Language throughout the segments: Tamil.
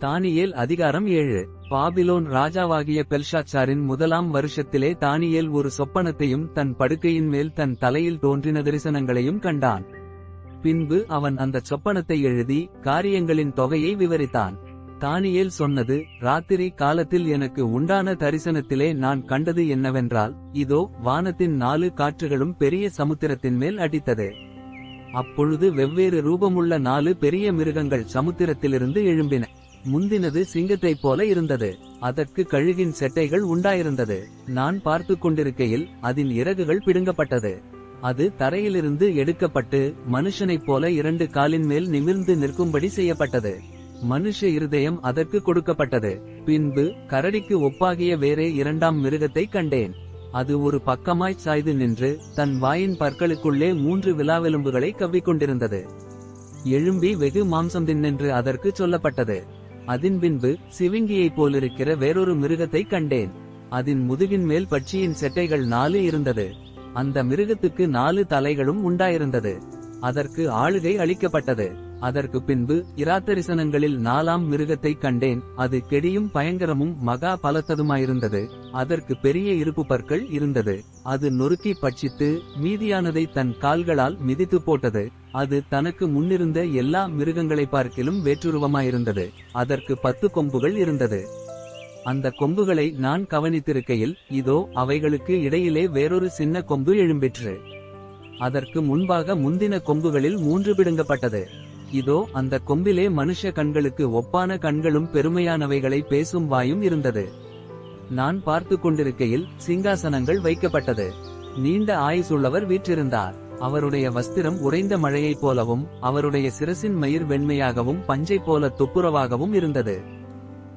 தானியேல் அதிகாரம் ஏழு. பாபிலோன் ராஜாவாகிய பெல்ஷாச்சாரின் முதலாம் வருஷத்திலே தானியேல் ஒரு சொப்பனத்தையும் தன் படுக்கையின் மேல் தன் தலையில் தோன்றின தரிசனங்களையும் கண்டான். பின்பு அவன் அந்த சொப்பனத்தை எழுதி காரியங்களின் தொகையை விவரித்தான். தானியேல் சொன்னது ராத்திரி காலத்தில் எனக்கு உண்டான தரிசனத்திலே நான் கண்டது என்னவென்றால் இதோ வானத்தின் நாலு காற்றுகளும் பெரிய சமுத்திரத்தின் மேல் அடித்தது. அப்பொழுது வெவ்வேறு ரூபமுள்ள நாலு பெரிய மிருகங்கள் சமுத்திரத்திலிருந்து எழும்பின. முந்தினது சிங்கத்தைப் போல இருந்தது. அதற்கு கழுகின் செட்டைகள் உண்டாயிருந்தது. நான் பார்த்து கொண்டிருக்கையில் அதன் இறகுகள் பிடுங்கப்பட்டது. அது தரையிலிருந்து எடுக்கப்பட்டு மனுஷனைப் போல இரண்டு காலின் மேல் நிமிர்ந்து நிற்கும்படி செய்யப்பட்டது. மனுஷ இருதயம் அதற்கு கொடுக்கப்பட்டது. பின்பு கரடிக்கு ஒப்பாகிய வேறே இரண்டாம் மிருகத்தை கண்டேன். அது ஒரு பக்கமாய்ச் சாய்ந்து நின்று தன் வாயின் பற்களுக்குள்ளே மூன்று விலாவெலும்புகளை கவ்விக்கொண்டிருந்தது. எழும்பி வெகு மாம்சம் தின்னென்று அதற்கு சொல்லப்பட்டது. அதன் பின்பு சிவிங்கியைப் போலிருக்கிற வேறொரு மிருகத்தை கண்டேன். அதன் முதுகின் மேல் பட்சியின் செட்டைகள் நாலு இருந்தது. அந்த மிருகத்துக்கு நாலு தலைகளும் உண்டாயிருந்தது. அதற்கு ஆளுகை அளிக்கப்பட்டது. அதற்கு பின்பு இராத்தரிசனங்களில் நாலாம் மிருகத்தை கண்டேன். அது கெடியும் பயங்கரமும் மகா பலத்ததுமாயிருந்தது. அதற்கு பெரிய இருப்பு பற்கள் இருந்தது. அது நொறுக்கி பட்சித்து மீதியானதை தன் கால்களால் மிதித்து போட்டது. அது தனக்கு முன்னிருந்த எல்லா மிருகங்களை பார்க்கிலும் வேற்றுருவமாயிருந்தது. அதற்கு பத்து கொம்புகள் இருந்தது. அந்த கொம்புகளை நான் கவனித்திருக்கையில் இதோ அவைகளுக்கு இடையிலே வேறொரு சின்ன கொம்பு எழும்பிற்று. அதற்கு முன்பாக முந்தின கொம்புகளில் மூன்று பிடுங்கப்பட்டது. இதோ அந்த கொம்பிலே மனுஷ கண்களுக்கு ஒப்பான கண்களும் பெருமையானவைகளை பேசும் வாயும் இருந்தது. நான் பார்த்து கொண்டிருக்கையில் சிங்காசனங்கள் வைக்கப்பட்டது. நீண்ட ஆயுசுள்ளவர் வீற்றிருந்தார். அவருடைய வஸ்திரம் உறைந்த மழையைப் போலவும் அவருடைய சிரசின் மயிர் வெண்மையாகவும் பஞ்சை போல துப்புரவாகவும் இருந்தது.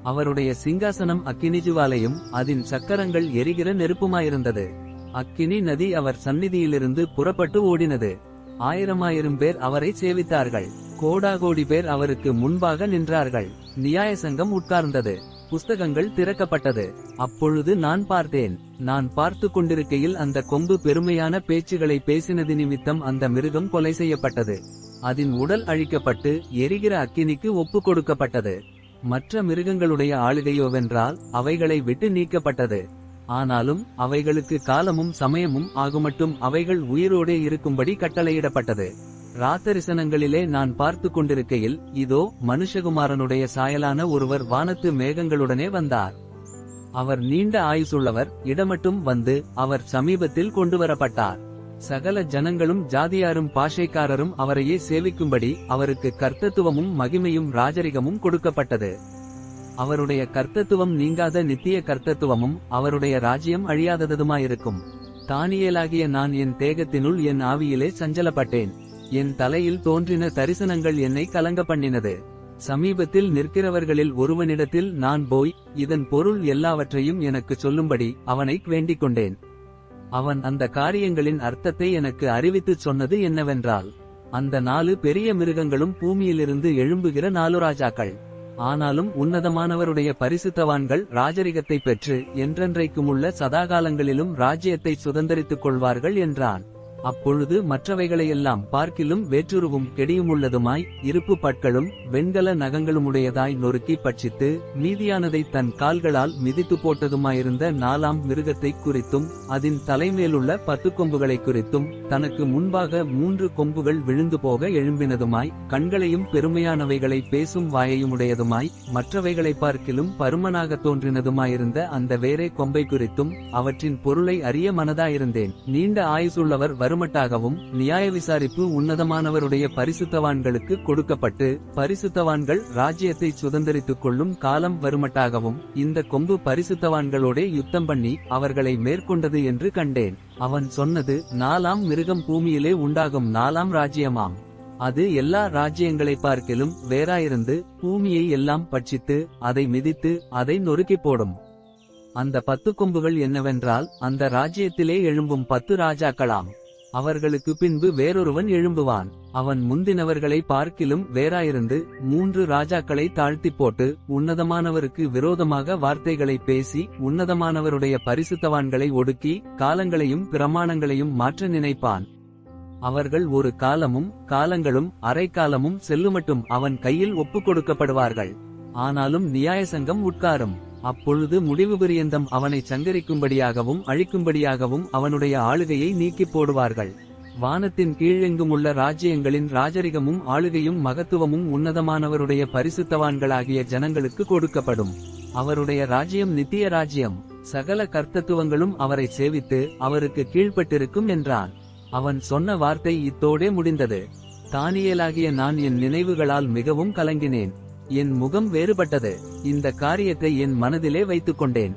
அவருடைய சிங்காசனம் அக்கினிஜுவாலையும் அதன் சக்கரங்கள் எரிகிற நெருப்புமாயிருந்தது. அக்கினி நதி அவர் சந்நிதியிலிருந்து புறப்பட்டு ஓடினது. ஆயிரமாயிரம் பேர் அவரை சேவித்தார்கள். கோடாகோடி பேர் அவருக்கு முன்பாக நின்றார்கள். நியாய சங்கம் உட்கார்ந்தது. புஸ்தகங்கள் திறக்கப்பட்டது. அப்பொழுது நான் பார்த்தேன். நான் பார்த்து கொண்டிருக்கையில் அந்த கொம்பு பெருமையான பேச்சுகளை பேசினது நிமித்தம் அந்த மிருகம் கொலை செய்யப்பட்டது. அதன் உடல் அழிக்கப்பட்டு எரிகிற அக்கினிக்கு ஒப்பு கொடுக்கப்பட்டது. மற்ற மிருகங்களுடைய ஆளுகையோவென்றால் அவைகளை விட்டு நீக்கப்பட்டது. ஆனாலும் அவைகளுக்கு காலமும் சமயமும் ஆகுமட்டும் அவைகள் உயிரோடே இருக்கும்படி கட்டளையிடப்பட்டது. ராத்தரிசனங்களிலே நான் பார்த்து கொண்டிருக்கையில் இதோ மனுஷகுமாரனுடைய சாயலான ஒருவர் வானத்து மேகங்களுடனே வந்தார். அவர் நீண்ட ஆயுசுள்ளவர் இடமட்டும் வந்து அவர் சமீபத்தில் கொண்டு வரப்பட்டார் சகல ஜனங்களும் ஜாதியாரும் பாஷைக்காரரும் அவரையே சேவிக்கும்படி அவருக்கு கர்த்தத்துவமும் மகிமையும் ராஜரிகமும் கொடுக்கப்பட்டது. அவருடைய கர்த்தத்துவம் நீங்காத நித்திய கர்த்தத்துவமும் அவருடைய ராஜ்யம் அழியாததுமாயிருக்கும். தானியலாகிய நான் என் தேகத்தினுள் என் ஆவியிலே சஞ்சலப்பட்டேன். என் தலையில் தோன்றின தரிசனங்கள் என்னை கலங்க பண்ணினது சமீபத்தில் நிற்கிறவர்களில் ஒருவனிடத்தில் நான் போய் இதன் பொருள் எல்லாவற்றையும் எனக்கு சொல்லும்படி அவனை வேண்டிக் கொண்டேன் அவன் அந்த காரியங்களின் அர்த்தத்தை எனக்கு அறிவித்துச் சொன்னது என்னவென்றால் அந்த நாலு பெரிய மிருகங்களும் பூமியிலிருந்து எழும்புகிற நாலு ராஜாக்கள் ஆனாலும் உன்னதமானவருடைய பரிசுத்தவான்கள் ராஜரிகத்தை பெற்று என்றென்றைக்குமுள்ள சதாகாலங்களிலும் ராஜ்யத்தை சுதந்திரித்துக் கொள்வார்கள் என்றான். அப்பொழுது மற்றவைகளையெல்லாம் பார்க்கிலும் வேற்றுருவும் கெடியுமுள்ளதுமாய் இருப்பு பட்களும் வெண்கல நகங்களுமுடையதாய் நொறுக்கி பட்சித்து மீதியானதை தன் கால்களால் மிதித்து போட்டதுமாயிருந்த நாலாம் மிருகத்தை குறித்தும் அதன் தலைமேலுள்ள பத்து கொம்புகளை குறித்தும் தனக்கு முன்பாக மூன்று கொம்புகள் விழுந்து போக எழும்பினதுமாய் கண்களையும் பெருமையானவைகளை பேசும் வாயையுமுடையதுமாய் மற்றவைகளை பார்க்கிலும் பருமனாக தோன்றினதுமாயிருந்த அந்த வேறே கொம்பை குறித்தும் அவற்றின் பொருளை அறிய மனதாயிருந்தேன். நீண்ட ஆயுசுள்ளவர் வருமட்டாகவும் நியாய விசாரிப்பு உன்னதமானவருடைய பரிசுத்தவான்களுக்கு கொடுக்கப்பட்டு பரிசுத்தவான்கள் ராஜ்யத்தை சுதந்திரித்துக் கொள்ளும் காலம் வருமட்டாகவும் இந்த கொம்பு பரிசுத்தவான்களோடே யுத்தம் பண்ணி அவர்களை மேற்கொண்டது என்று கண்டேன். அவன் சொன்னது நாலாம் மிருகம் பூமியிலே உண்டாகும் நாலாம் ராஜ்யமாம். அது எல்லா ராஜ்யங்களை பார்க்கிலும் வேறாயிருந்து பூமியை எல்லாம் பட்சித்து அதை மிதித்து அதை நொறுக்கி போடும். அந்த பத்து கொம்புகள் என்னவென்றால் அந்த ராஜ்யத்திலே எழும்பும் பத்து ராஜாக்களாம். அவர்களுக்கு பின்பு வேறொருவன் எழும்புவான். அவன் முந்தினவர்களை பார்க்கிலும் வேறாயிருந்து மூன்று ராஜாக்களை தாழ்த்திப் போட்டு உன்னதமானவருக்கு விரோதமாக வார்த்தைகளை பேசி உன்னதமானவருடைய பரிசுத்தவான்களை ஒடுக்கி காலங்களையும் பிரமாணங்களையும் மாற்ற நினைப்பான். அவர்கள் ஒரு காலமும் காலங்களும் அரைக்காலமும் செல்லுமட்டும் அவன் கையில் ஒப்புக் கொடுக்கப்படுவார்கள். ஆனாலும் நியாயசங்கம் உட்காரும். அப்பொழுது முடிவு பரியந்தம் அவனை சங்கரிக்கும்படியாகவும் அழிக்கும்படியாகவும் அவனுடைய ஆளுகையை நீக்கிப் போடுவார்கள். வானத்தின் கீழெங்குமுள்ள ராஜ்யங்களின் ராஜரிகமும் ஆளுகையும் மகத்துவமும் உன்னதமானவருடைய பரிசுத்தவான்களாகிய ஜனங்களுக்கு கொடுக்கப்படும். அவருடைய ராஜ்யம் நித்திய ராஜ்யம். சகல கர்த்தத்துவங்களும் அவரை சேவித்து அவருக்கு கீழ்ப்பட்டிருக்கும் என்றான். அவன் சொன்ன வார்த்தை இத்தோடே முடிந்தது. தானியலாகிய நான் என் நினைவுகளால் மிகவும் கலங்கினேன். என் முகம் வேறுபட்டது. இந்த காரியத்தை என் மனதிலே வைத்துக் கொண்டேன்